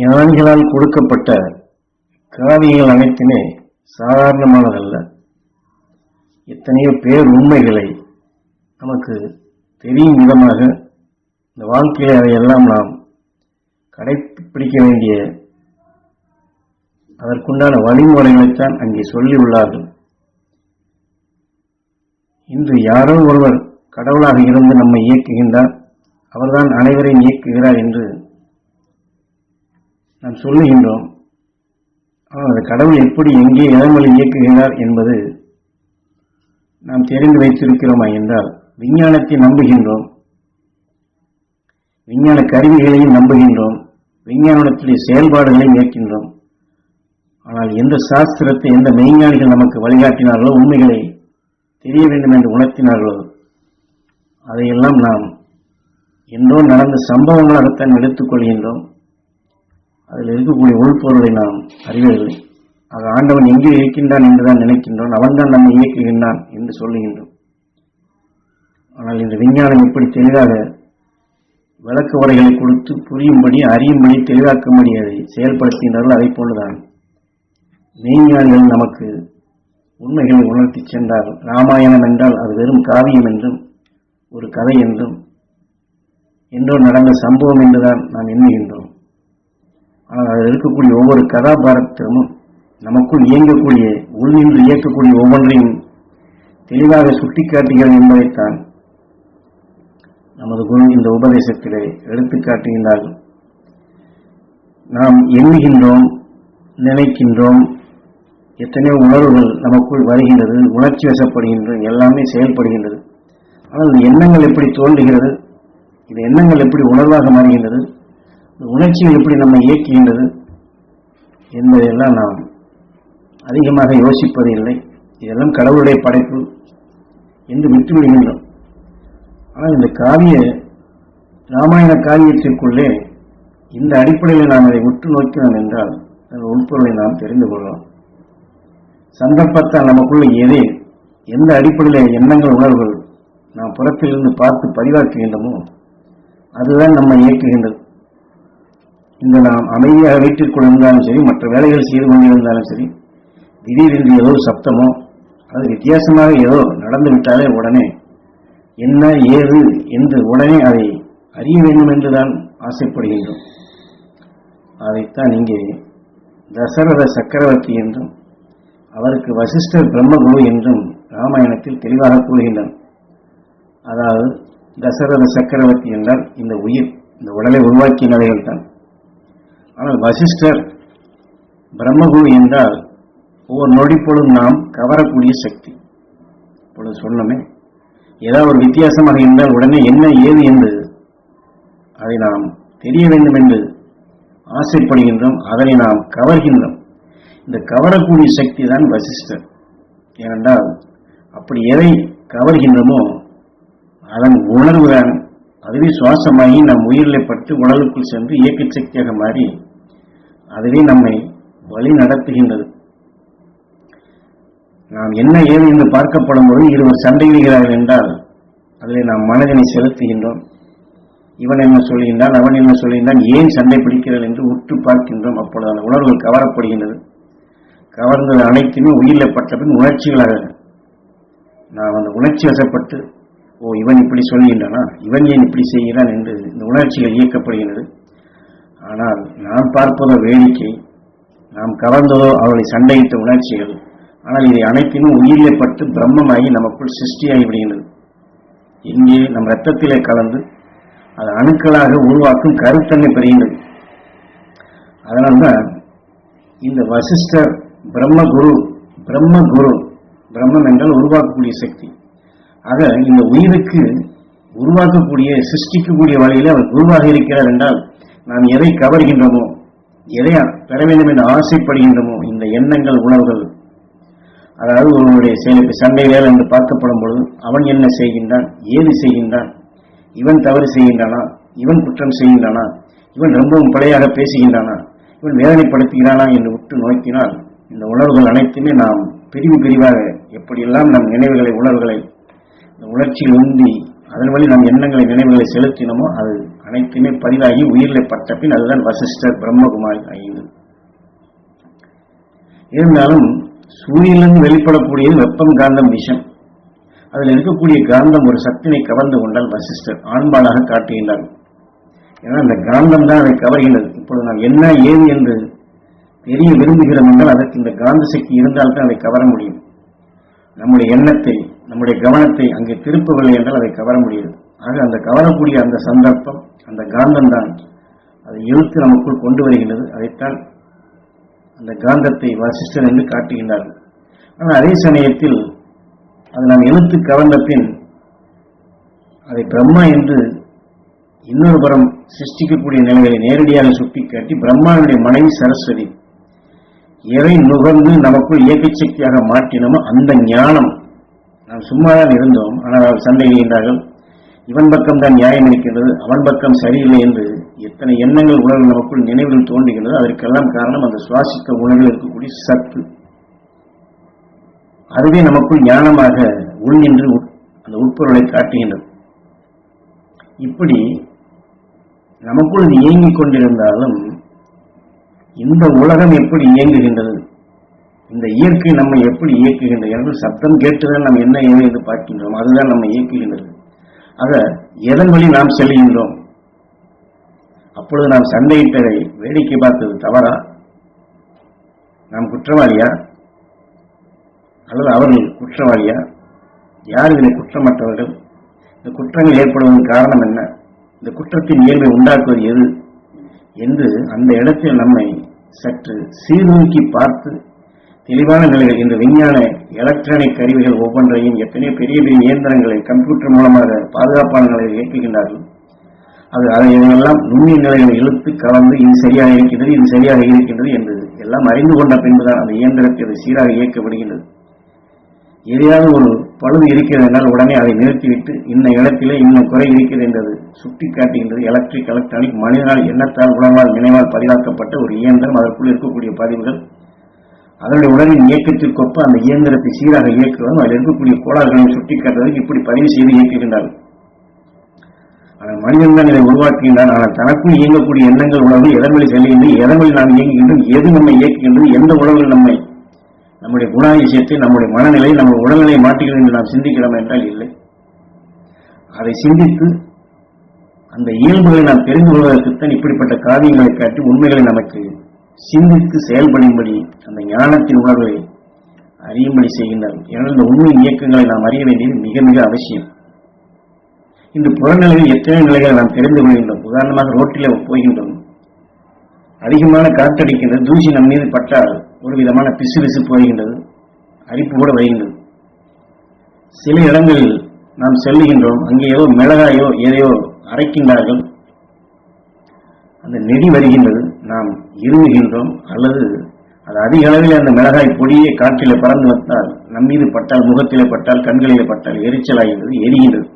ஞானிகளால் கொடுக்கப்பட்ட காவியங்கள் அனைத்துமே சாதாரணமானதல்ல. எத்தனையோ பேர் உண்மைகளை நமக்கு தெரியும் விதமாக இந்த வாழ்க்கையை அதையெல்லாம் நாம் கடைப்பிடிக்க வேண்டிய அதற்குண்டான வழிமுறைகளைத்தான் அங்கே சொல்லி உள்ளார்கள் இன்று யாரோ ஒருவர் கடவுளாக இருந்து நம்மை இயக்குகின்றார். அவர்தான் அனைவரையும் இயக்குகிறார் என்று நாம் சொல்லுகின்றோம் ஆனால் அந்த கடவுள் எப்படி எங்கே இடங்களை இயக்குகிறார் என்பது நாம் தெரிந்து வைத்திருக்கிறோமா என்றால் விஞ்ஞானத்தை நம்புகின்றோம். விஞ்ஞான கருவிகளையும் நம்புகின்றோம். விஞ்ஞானத்திலே செயல்பாடுகளையும் ஏற்கின்றோம். ஆனால் எந்த சாஸ்திரத்தை எந்த மெய்ஞானிகள் நமக்கு வழிகாட்டினார்களோ உண்மைகளை தெரிய வேண்டும் என்று உணர்த்தினார்களோ அதையெல்லாம் நாம் என்றோ நடந்த சம்பவங்களாகத்தான் எடுத்துக்கொள்கின்றோம். அதில் இருக்கக்கூடிய உள்பொருளை நாம் அறிவதில்லை. ஆக ஆண்டவன் எங்கே இருக்கின்றான் என்றுதான் நினைக்கின்றோம். அவன்தான் நம்மை இயக்குகின்றான் என்று சொல்லுகின்றோம். ஆனால் இந்த விஞ்ஞானம் இப்படி தெளிவாக விளக்க உரைகளை கொடுத்து புரியும்படி அறியும்படி தெளிவாக்கும்படி அதை செயல்படுத்துகின்றார்கள். அதை போலதான் மெய்ஞானிகள் நமக்கு உண்மைகளை உணர்த்தி சென்றார்கள். ராமாயணம் என்றால் அது வெறும் காவியம் என்றும் ஒரு கதை என்றும் என்றோ நடந்த சம்பவம் என்றுதான் நாம் எண்ணுகின்றோம். இருக்கக்கூடிய ஒவ்வொரு கதாபாத்திரமும் நமக்குள் இயங்கக்கூடிய உள்நின்று இயக்கக்கூடிய ஒவ்வொன்றையும் தெளிவாக சுட்டிக்காட்டுகிறது என்பதைத்தான் நமது குரு இந்த உபதேசத்திலே எடுத்துக்காட்டுகின்றார் நாம் எண்ணுகின்றோம் நினைக்கின்றோம் எத்தனையோ உணர்வுகள் நமக்குள் வருகின்றது உணர்ச்சி வசப்படுகின்றது எல்லாமே செயல்படுகின்றது. ஆனால் இந்த எண்ணங்கள் எப்படி தோன்றுகிறது இந்த எண்ணங்கள் எப்படி உணர்வாக மாறுகின்றது இந்த எப்படி நம்ம இயக்குகின்றது என்பதையெல்லாம் நாம் அதிகமாக யோசிப்பது இல்லை. இதெல்லாம் கடவுளுடைய படைப்பு என்று விட்டுவிடுகின்றோம். ஆனால் இந்த காவிய ராமாயண காவியத்திற்குள்ளே இந்த அடிப்படையில் நாம் அதை உற்று நோக்கினோம் என்றால் அதன் உட்பொருளை நாம் தெரிந்து கொள்ளலாம். சந்தர்ப்பத்தால் நமக்குள்ள எதே எந்த அடிப்படையில் எண்ணங்கள் உணர்வுகள் நாம் புறத்திலிருந்து பார்த்து பதிவாக்குகின்றோமோ அதுதான் நம்ம இயக்குகின்றது. இந்த நாம் அமைதியாக வீட்டிற்குள் இருந்தாலும் சரி மற்ற வேலைகள் செய்து கொண்டிருந்தாலும் சரி திடீரென்று ஏதோ சப்தமோ அது வித்தியாசமாக ஏதோ நடந்து விட்டாலே உடனே என்ன ஏது என்று உடனே அதை அறிய வேண்டும் என்றுதான் ஆசைப்படுகின்றோம். அதைத்தான் இங்கே தசரத சக்கரவர்த்தி என்றும் அவருக்கு வசிஷ்டர் பிரம்மகுரு என்றும் ராமாயணத்தில் தெளிவாக கூறுகின்றனர். அதாவது தசரத சக்கரவர்த்தி என்றால் இந்த உயிர் இந்த உடலை உருவாக்கிய தான் ஆனால் வசிஷ்டர் பிரம்மகுரு என்றால் ஒவ்வொரு நொடிப்பொழுதும் நாம் கவரக்கூடிய சக்தி. இப்பொழுது சொன்னமே ஏதாவது ஒரு வித்தியாசமாக இருந்தால் உடனே என்ன ஏது என்று அதை நாம் தெரிய வேண்டும் என்று ஆசைப்படுகின்றோம் அதனை நாம் கவர்கின்றோம். இந்த கவரக்கூடிய சக்தி தான் வசிஷ்டர். ஏனென்றால் அப்படி எதை கவர்கின்றோமோ அதன் உணர்வு தான் அதுவே சுவாசமாகி நம் உயிரிலை பட்டு உடலுக்குள் சென்று இயக்க சக்தியாக மாறி அதுவே நம்மை வழி நடத்துகின்றது. நாம் என்ன ஏது என்று பார்க்கப்படும் போது இருவர் சண்டையிடுகிறார்கள் என்றால் அதில் நாம் மனதினை செலுத்துகின்றோம். இவன் என்ன சொல்கின்றான் அவன் என்ன சொல்கின்றான் ஏன் சண்டை பிடிக்கிறாள் என்று உற்று பார்க்கின்றோம். அப்பொழுது அந்த உணர்வுகள் கவரப்படுகின்றது. கவர்ந்தது அனைத்துமே உயிரில் பட்ட பின் உணர்ச்சிகளாக நாம் அந்த உணர்ச்சி வசப்பட்டு ஓ இவன் இப்படி சொல்கின்றானா இவன் ஏன் இப்படி செய்கிறான் என்று இந்த உணர்ச்சிகள் இயக்கப்படுகின்றது. ஆனால் நாம் பார்ப்பதோ வேடிக்கை. நாம் கவர்ந்ததோ அவர்களை சண்டையிட்ட உணர்ச்சிகள். ஆனால் இதை அனைத்திலும் உயிரியப்பட்டு பட்டு பிரம்மமாகி நமக்குள் சிருஷ்டியாகி விடுகின்றது. இங்கே நம் ரத்தத்திலே கலந்து அது அணுக்களாக உருவாக்கும் கருத்தன்மை பெறுகின்றது. அதனால்தான் இந்த வசிஷ்டர் பிரம்மகுரு பிரம்மகுரு பிரம்மம் என்றால் உருவாக்கக்கூடிய சக்தி. ஆக இந்த உயிருக்கு உருவாக்கக்கூடிய சிருஷ்டிக்கக்கூடிய வழியில் அவர் குருவாக இருக்கிறார் என்றால் நாம் எதை கவர்கின்றோமோ எதை பெற வேண்டும் என்று ஆசைப்படுகின்றோமோ இந்த எண்ணங்கள் உணர்வுகள் அதாவது ஒருவனுடைய செயலுக்கு சண்டை வேலை என்று பார்க்கப்படும் பொழுது அவன் என்ன செய்கின்றான் ஏது செய்கின்றான் இவன் தவறு செய்கின்றானா இவன் குற்றம் செய்கின்றானா இவன் ரொம்பவும் பிழையாக பேசுகின்றானா இவன் வேதனைப்படுத்துகிறானா என்று உற்று நோக்கினால் இந்த உணர்வுகள் அனைத்துமே நாம் பிரிவு பிரிவாக எப்படியெல்லாம் நம் நினைவுகளை உணர்வுகளை இந்த உணர்ச்சியில் உந்தி அதன் வழி நம் எண்ணங்களை நினைவுகளை செலுத்தினோமோ அது அனைத்துமே பதிவாகி உயிரில் பட்ட பின் அதுதான் வசிஷ்டர் பிரம்மகுமாரி ஐந்து. இருந்தாலும் சூரியனிலிருந்து வெளிப்படக்கூடியது வெப்பம் காந்தம் விஷம். அதில் இருக்கக்கூடிய காந்தம் ஒரு சக்தினை கவர்ந்து கொண்டால் வசிஷ்டர் ஆண்பாளாக காட்டுகின்றார். ஏன்னா அந்த காந்தம் தான் அதை கவர்கின்றது. இப்பொழுது நாம் என்ன ஏது என்று தெரிய விரும்புகிறோம் என்றால் அதற்கு இந்த காந்த சக்தி இருந்தால்தான் அதை கவர முடியும். நம்முடைய எண்ணத்தை நம்முடைய கவனத்தை அங்கே திருப்பவில்லை என்றால் அதை கவர முடியாது. ஆக அந்த கவரக்கூடிய அந்த சந்தர்ப்பம் அந்த காந்தம் தான் அதை இழுத்து நமக்குள் கொண்டு வருகின்றது. அதைத்தான் அந்த காந்தத்தை வசிஷ்டர் என்று காட்டுகின்றார்கள் ஆனால் அதே சமயத்தில் அது நாம் இழுத்து கவர்ந்த பின் அதை பிரம்மா என்று இன்னொரு புறம் சிருஷ்டிக்கக்கூடிய நிலைகளை நேரடியாக சுட்டிக்காட்டி பிரம்மாவுடைய மனைவி சரஸ்வதி எதை நுகர்ந்து நமக்குள் இயக்க சக்தியாக மாற்றினோமோ அந்த ஞானம். நாம் சும்மாதான் இருந்தோம் ஆனால் அவர் சண்டையிடுகின்றார்கள். இவன் பக்கம் தான் நியாயம் இருக்கின்றது அவன் பக்கம் சரியில்லை என்று எத்தனை எண்ணங்கள் உணர்வு நமக்குள் நினைவில் தோன்றுகின்றது அதற்கெல்லாம் காரணம் அந்த சுவாசிக்க உணவில் இருக்கக்கூடிய சத்து. அதுவே நமக்குள் ஞானமாக உள் நின்று உட்- அந்த உட்பொருளை காட்டுகின்றது. இப்படி நமக்குள் இது இயங்கிக் கொண்டிருந்தாலும் இந்த உலகம் எப்படி இயங்குகின்றது? இந்த இயற்கை நம்மை எப்படி இயக்குகின்றது? என்று சத்தம் கேட்டுதான் நாம் என்ன ஏது என்று பார்க்கின்றோம். அதுதான் நம்மை இயக்குகின்றது. ஆக எதன் வழி நாம் செல்கின்றோம்? அப்பொழுது நாம் சண்டையிட்டதை வேடிக்கை பார்த்தது தவறா? நாம் குற்றவாளியா? அல்லது அவர்கள் குற்றவாளியா? யார் இதில் குற்றமற்றவர்கள்? இந்த குற்றங்கள் ஏற்படுவதன் காரணம் என்ன? இந்த குற்றத்தின் இயல்பை உண்டாக்குவது எது? என்று அந்த இடத்தில் நம்மை சற்று சீர்நோக்கி பார்த்து தெளிவான நிலையில் இந்த விஞ்ஞான எலக்ட்ரானிக் கருவிகள் ஒவ்வொன்றையும் எத்தனையோ பெரிய பெரிய இயந்திரங்களை கம்ப்யூட்டர் மூலமாக பாதுகாப்பான நிலையில் இயக்குகின்றார்கள்? அது அதை இதையெல்லாம் நுண்ணிய நிலைகளை இழுத்து கலந்து இது சரியாக இருக்கின்றது இது சரியாக இருக்கின்றது என்பது எல்லாம் அறிந்து கொண்ட பின்புதான் அந்த இயந்திரத்தை அது சீராக இயக்கப்படுகின்றது. எதையாவது ஒரு பழுது இருக்கிறது என்றால் உடனே அதை நிறுத்திவிட்டு இன்ன இடத்திலே இன்னும் குறை இருக்கிறது என்றது சுட்டி காட்டுகின்றது எலக்ட்ரிக் எலக்ட்ரானிக் மனிதனால் எண்ணத்தால் உணவால் நினைவால் பதிவாக்கப்பட்ட ஒரு இயந்திரம். அதற்குள் இருக்கக்கூடிய பதிவுகள் அதனுடைய உடலின் இயக்கத்திற்கொப்ப அந்த இயந்திரத்தை சீராக இயக்குவதும் அதில் இருக்கக்கூடிய கோளாறுகளை சுட்டி காட்டுவதும் இப்படி பதிவு செய்து இயக்குகின்றார்கள் ஆனால் மனிதன் தான் இதை உருவாக்குகின்றான். ஆனால் தனக்குள் இயங்கக்கூடிய எண்ணங்கள் உணவு எதன் வழி செல்கின்றது எதன் வழி நாம் இயங்குகின்றோம். எது நம்மை இயக்குகின்றது? எந்த உணவுகள் நம்மை? நம்முடைய குணாதிசயத்தை நம்முடைய மனநிலை நம்ம உடல்நிலை மாற்றுகிறது என்று நாம் சிந்திக்கிறோம் என்றால் இல்லை. அதை சிந்தித்து அந்த இயல்புகளை நாம் தெரிந்து கொள்வதற்குத்தான் இப்படிப்பட்ட காரியங்களை காட்டி உண்மைகளை நமக்கு சிந்தித்து செயல்படும்படி அந்த ஞானத்தின் உணர்வை அறியும்படி செய்கின்றார்கள் ஏனால் இந்த உண்மை இயக்கங்களை நாம் அறிய வேண்டியது மிக மிக அவசியம். இந்த புறநிலையில் எத்தனை நிலைகளை நாம் தெரிந்து கொள்கின்றோம்? உதாரணமாக ரோட்டிலே போகின்றோம். அதிகமான காற்றடிக்கின்றது. தூசி நம் மீது பட்டால் ஒரு விதமான பிசு பிசு வருகின்றது அரிப்பு கூட வருகின்றது. சில இடங்களில் நாம் செல்லுகின்றோம். அங்கேயோ மிளகாயோ எதையோ அரைக்கின்றார்கள். அந்த நெடி வருகின்றது. நாம் இருமுகின்றோம் அல்லது அது அதிக அளவில் அந்த மிளகாய் பொடியே காற்றிலே பறந்து வந்தால் நம் மீது பட்டால் முகத்திலே பட்டால் கண்களிலே பட்டால் எரிச்சலாகின்றது எரிகின்றது.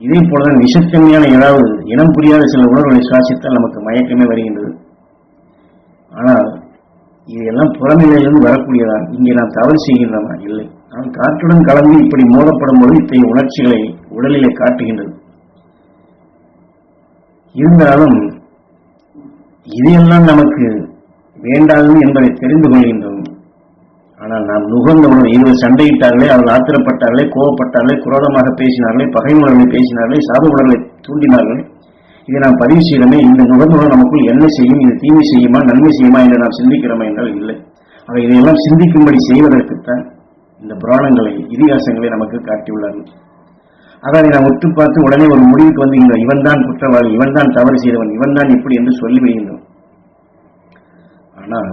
இதே போலதான் விஷத்தன்மையான ஏதாவது இனம் புரியாத சில உணர்வுகளை சுவாசித்தால் நமக்கு மயக்கமே வருகின்றது. ஆனால் இதெல்லாம் புறநிலையிலிருந்து வரக்கூடியதான் இங்கே நாம் தவறு செய்கின்றோமா? இல்லை. ஆனால் காற்றுடன் கலந்து இப்படி மூடப்படும் போது இத்தகைய உணர்ச்சிகளை உடலிலே காட்டுகின்றது. இருந்தாலும் இதையெல்லாம் நமக்கு வேண்டாது என்பதை தெரிந்து கொள்கின்றோம். ஆனால் நாம் நுகர்ந்த உணவு இருவர் சண்டையிட்டார்களே அவர்கள் ஆத்திரப்பட்டார்களே கோவப்பட்டார்களே குரோதமாக பேசினார்களே பகைமுறைகளை பேசினார்களே சாபுடர்களை தூண்டினார்களே இதை நாம் பதிவு செய்யணுமே இந்த நுகர்ந்துணர்வு நமக்குள் என்ன செய்யும் இது தீமை செய்யுமா நன்மை செய்யுமா என்று நாம் சிந்திக்கிறோமா என்றால் இல்லை. ஆக இதையெல்லாம் சிந்திக்கும்படி செய்வதற்குத்தான் இந்த புராணங்களை இதிகாசங்களை நமக்கு காட்டியுள்ளார்கள். அதாவது நான் நாம் பார்த்து உடனே ஒரு முடிவுக்கு வந்து இந்த இவன் தான் குற்றவாளி இவன் தான் தவறு செய்தவன் இவன் தான் இப்படி என்று சொல்லி சொல்லிவிடுகின்றோம் ஆனால்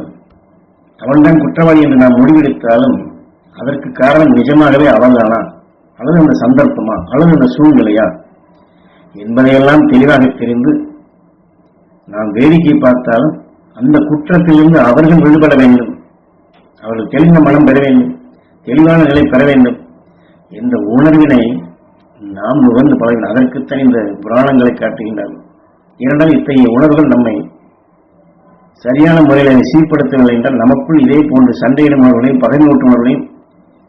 அவன்தான் குற்றவாளி என்று நாம் முடிவெடுத்தாலும் அதற்கு காரணம் நிஜமாகவே அவன்தானா? அல்லது அந்த சந்தர்ப்பமா? அல்லது அந்த சூழ்நிலையா? என்பதையெல்லாம் தெளிவாக தெரிந்து நாம் வேடிக்கை பார்த்தாலும் அந்த குற்றத்திலிருந்து அவர்கள் விடுபட வேண்டும். அவர்கள் தெளிந்த மனம் பெற வேண்டும். தெளிவான நிலை பெற வேண்டும். என்ற உணர்வினை நாம் நுகர்ந்து பழகின அதற்குத்தான் இந்த புராணங்களை காட்டுகின்றார்கள். இரண்டாம் இத்தகைய உணர்வுகள் நம்மை சரியான முறையில் அதை சீர்படுத்தவில்லை என்றால் நமக்குள் இதே போன்று சண்டையிடும் உணர்வுகளையும் பகைமூட்டும் உணர்வுகளையும்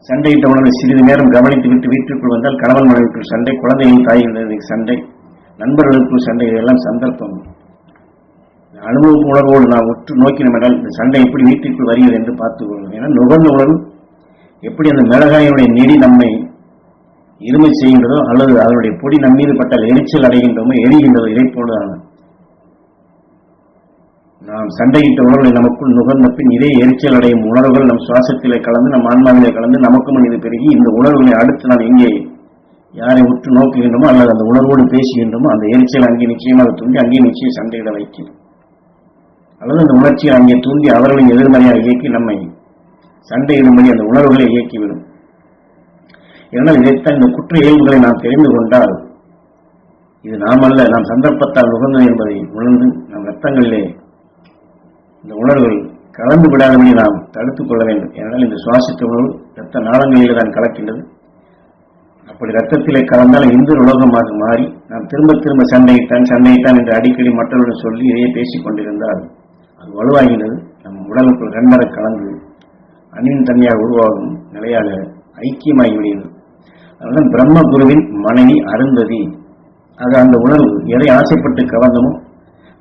சண்டையிட்ட உணர்வை சிறிது நேரம் கவனித்து விட்டு வீட்டிற்குள் வந்தால் கணவன் மனைவிக்குள் சண்டை குழந்தையின் தாய்களுக்கு சண்டை நண்பர்களுக்குள் சண்டை இதெல்லாம் சந்தர்ப்பம். அனுபவ உணர்வோடு நாம் உற்று நோக்கினோம் என்றால் இந்த சண்டை எப்படி வீட்டிற்குள் வருகிறது என்று பார்த்துக் கொள்ளும் ஏன்னா நுகர்ந்த உணர்வு எப்படி அந்த மிளகாயினுடைய நெடி நம்மை இருமை செய்கின்றதோ அல்லது அதனுடைய பொடி நம் மீது பட்டால் எரிச்சல் அடைகின்றோமோ எரிகின்றதோ இதை நாம் சண்டையிட்ட உணர்வுகளை நமக்குள் நுகர்ந்த பின் இதே எரிச்சல் அடையும் உணர்வுகள் நம் சுவாசத்திலே கலந்து நம் ஆன்மாவிலே கலந்து நமக்கும் இது பெருகி இந்த உணர்வுகளை அடுத்து நாம் எங்கே யாரை உற்று நோக்குகின்றோமோ அல்லது அந்த உணர்வோடு பேசுகின்றோமோ அந்த எரிச்சல் அங்கே நிச்சயமாக தூண்டி அங்கே நிச்சயம் சண்டையிட வைக்கும் அல்லது அந்த உணர்ச்சியை அங்கே தூண்டி அவர்களின் எதிர்மறையாக இயக்கி நம்மை சண்டையிடும்படி அந்த உணர்வுகளை இயக்கிவிடும். எனவே இதைத்தான் இந்த குற்ற இயல்புகளை நாம் தெரிந்து கொண்டால் இது நாம் அல்ல நாம் சந்தர்ப்பத்தால் உகந்தது என்பதை உணர்ந்து நம் ரத்தங்களிலே இந்த உணர்வுகள் கலந்து விடாதபடி நாம் தடுத்துக் கொள்ள வேண்டும். ஏனென்றால் இந்த சுவாசித்த உணர்வு ரத்த நாளங்களிலே தான் கலக்கின்றது. அப்படி ரத்தத்திலே கலந்தால் இந்து உலகமாக மாறி நாம் திரும்ப திரும்ப சண்டையிட்டான் சண்டையிட்டான் என்று அடிக்கடி மற்றவர்கள் சொல்லி இதையே பேசிக் கொண்டிருந்தால் அது வலுவாகினது நம் உடலுக்குள் ரெண்டர கலந்து அணின் தன்மையாக உருவாகும் நிலையாக ஐக்கியமாகி விடுகிறது அதனால பிரம்ம குருவின் மனைவி அருந்ததி. அது அந்த உணர்வு. எதை ஆசைப்பட்டு கவர்ந்தமோ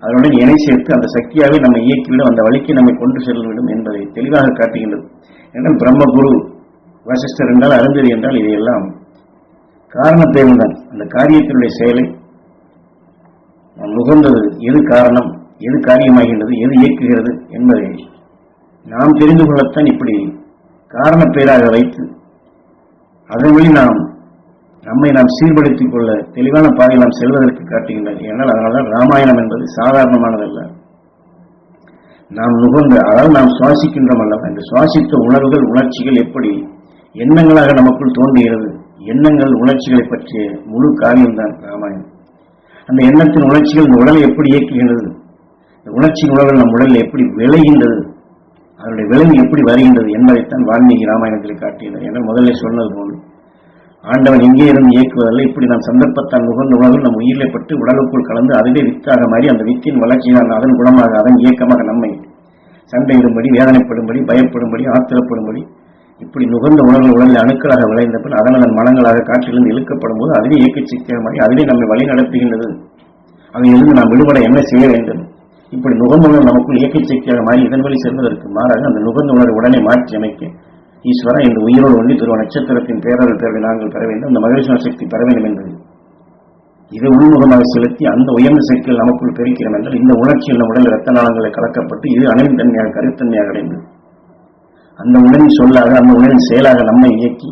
அதனுடன் இணை சேர்த்து அந்த சக்தியாகவே நம்மை இயக்கிவிடும் அந்த வழிக்கு நம்மை கொண்டு செல்லிவிடும் என்பதை தெளிவாக காட்டுகின்றது. என்றால் பிரம்மகுரு வசிஷ்டர் என்றால் அருந்ததி என்றால் இதையெல்லாம் காரணத்தேவன் அந்த காரியத்தினுடைய செயலை நாம் நுகர்ந்தது எது காரணம் எது காரியமாகின்றது எது இயக்குகிறது என்பதை நாம் தெரிந்து கொள்ளத்தான் இப்படி காரணப் பெயராக வைத்து அதன் வழி நாம் நம்மை நாம் சீர்படுத்திக் கொள்ள தெளிவான பாதையில் நாம் செல்வதற்கு காட்டுகின்றன. ஏனால் அதனால்தான் ராமாயணம் என்பது சாதாரணமானதல்ல. நாம் நுகர்ந்த அதாவது நாம் சுவாசிக்கின்றோம் அல்லவா? இந்த சுவாசித்த உணர்வுகள் உணர்ச்சிகள் எப்படி எண்ணங்களாக நமக்குள் தோன்றுகிறது? எண்ணங்கள் உணர்ச்சிகளை பற்றிய முழு காரியம்தான் ராமாயணம். அந்த எண்ணத்தின் உணர்ச்சிகள் இந்த உடலை எப்படி இயக்குகின்றது? இந்த உணர்ச்சி உணர்வுகள் நம் உடலில் எப்படி விளைகின்றது? அதனுடைய விளைவு எப்படி வருகின்றது என்பதைத்தான் வால்மீகி ராமாயணத்தில் காட்டியது என முதல்ல சொன்னது போல் ஆண்டவன் எங்கே இருந்து இயக்குவதல்ல. இப்படி நாம் சந்தர்ப்பத்தால் நுகர்ந்த உணர்வு நம் உயிரிலே பட்டு உடலுக்குள் கலந்து அதுவே வித்தாக மாறி அந்த வித்தின் வளர்ச்சியினால் அதன் குணமாக அதன் இயக்கமாக நம்மை சண்டையிடும்படி வேதனைப்படும்படி பயப்படும்படி ஆத்திரப்படும்படி இப்படி நுகர்ந்த உணர்வு உடலில் அணுக்களாக விளைந்த பின் அதன் அதன் மனங்களாக காற்றிலிருந்து இழுக்கப்படும் போது அதுவே இயக்க சக்தியாக மாறி அதுவே நம்மை வழி நடத்துகின்றது அதிலிருந்து நாம் விடுபட என்ன செய்ய வேண்டும்? இப்படி நுகர்ந்த உணர்வு நமக்குள் இயக்க சக்தியாக மாறி இதன் வழி செல்வதற்கு மாறாக அந்த நுகர்ந்த உணர்வு உடனே மாற்றி அமைக்க ஈஸ்வரா இந்த உயிரோடு ஒன்றி துருவ நட்சத்திரத்தின் பேரல் பேரவை நாங்கள் பெற வேண்டும் அந்த மகிழ்ச்சி சக்தி பெற வேண்டும் என்பது இதை உள்முகமாக செலுத்தி அந்த உயர்ந்த சக்தியில் நமக்குள் பெருக்கிறோம் என்றால் இந்த உணர்ச்சியில் நம் உடல் ரத்த நாளங்களை கலக்கப்பட்டு இது அணைவுத்தன்மையாக கருத்தன்மையாக அடைந்தது அந்த உடலின் சொல்லாக அந்த உடலின் செயலாக நம்மை இயக்கி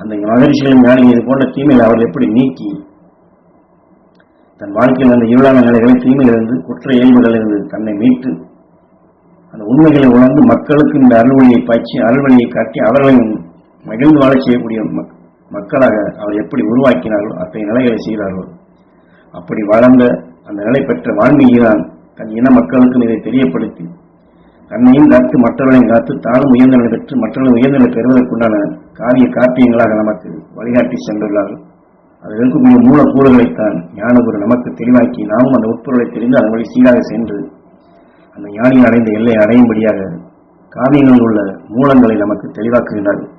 அந்த மகரிஷிகளின் ஞானி இது போன்ற தீமையில் அவர் எப்படி நீக்கி தன் வாழ்க்கையில் அந்த இருளான நிலைகளை தீமையிலிருந்து குற்ற இயல்புகளிலிருந்து தன்னை மீட்டு அந்த உண்மைகளை உணர்ந்து மக்களுக்கு இந்த அருள்வழியை பாய்ச்சி அருள்வழியை காட்டி அவர்களையும் மகிழ்ந்து வாழச் செய்யக்கூடிய மக்- மக்களாக அவர் எப்படி உருவாக்கினார்களோ அத்தகைய நிலைகளை செய்கிறார்களோ அப்படி வளர்ந்த அந்த நிலை பெற்ற வான்மீகிதான் தன் இன மக்களுக்கும் இதை தெரியப்படுத்தி தன்னையும் காத்து மற்றவர்களையும் காத்து தானும் உயர்ந்த நிலை பெற்று மற்றவர்கள் உயர்ந்த நிலை பெறுவதற்குண்டான காரிய காப்பியங்களாக நமக்கு வழிகாட்டி சென்றுள்ளார்கள். அதில் இருக்கக்கூடிய மூலக்கூறுகளைத்தான் ஞானகுரு நமக்கு தெளிவாக்கி நாமும் அந்த உட்பொருளை தெரிந்து அதன் வழி சீராக சென்று அந்த ஞானியை அடைந்த எல்லை அடையும்படியாக காவியங்களில் உள்ள மூலங்களை நமக்கு தெளிவாக்குகின்றார்கள்.